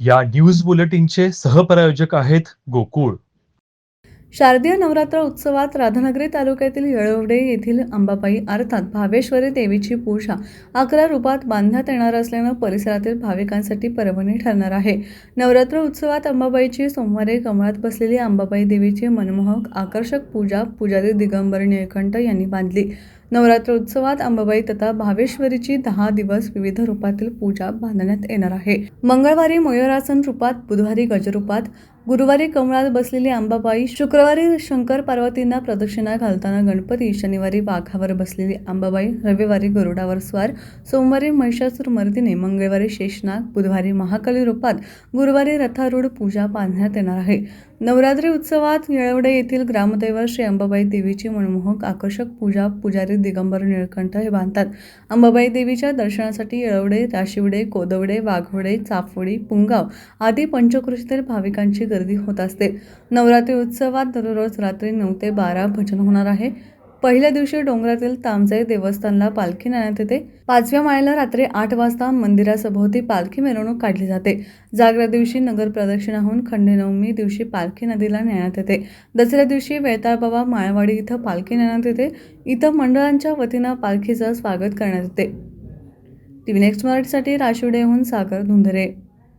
या न्यूज बुलेटिनचे सहप्रायोजक आहेत गोकुळ. शारदीय नवरात्र उत्सवात राधानगरी तालुक्यातील येळवडे येथील अंबाबाई अर्थात भावेश्वरी देवीची पूजा अकरा रूपात बांधण्यात येणार असल्यानं परिसरातील भाविकांसाठी पर्वणी ठरणार आहे. नवरात्र उत्सवात अंबाबाईची सोमवारी कमळात बसलेली अंबाबाई देवीची मनमोहक आकर्षक पूजा पुजारी दिगंबर निळकंठ यांनी बांधली. नवरात्र उत्सवात अंबाबाई तथा भावेश्वरीची दहा दिवस विविध रूपातील पूजा बांधण्यात येणार आहे. मंगळवारी मयूरासन रूपात बुधवारी गजरूपात गुरुवारी कमळात बसलेली अंबाबाई शुक्रवारी शंकर पार्वतींना प्रदक्षिणा घालताना गणपती शनिवारी वाघावर बसलेली अंबाबाई रविवारी गरुडावर स्वार सोमवारी महिषासूर मर्दिने मंगळवारी शेषनाग बुधवारी महाकाली रूपात गुरुवारी रथारूढ पूजा बांधण्यात येणार आहे. नवरात्री उत्सवात येळवडे येथील ग्रामदैवत श्री अंबाबाई देवीची मनमोहक आकर्षक पूजा पुजारी दिगंबर निळकंठ हे बांधतात. अंबाबाई देवीच्या दर्शनासाठी येळवडे राशिवडे कोदवडे वाघवडे चाफोडी पुंगाव आदी पंचकृषीतील भाविकांची गर्दी होत असते. नवरात्री उत्सवात दररोज रात्री नऊ ते बारा भजन होणार आहे. पहिल्या दिवशी डोंगरातील तामजाई देवस्थानला पालखी नेण्यात येते. पाचव्या माळ्याला रात्री आठ वाजता मंदिरासभोवती पालखी मिरवणूक काढली जाते. जागऱ्या दिवशी नगर प्रदक्षिणाहून खंडेनवमी दिवशी पालखी नदीला नेण्यात येते. दसऱ्या दिवशी वेताळ बाबा माळवाडी इथं पालखी नेण्यात येते. इथं मंडळांच्या वतीनं पालखीचं स्वागत करण्यात येते. टी व्ही नेक्स्ट मराठीसाठी राशिवडेहून सागर धुंधरे.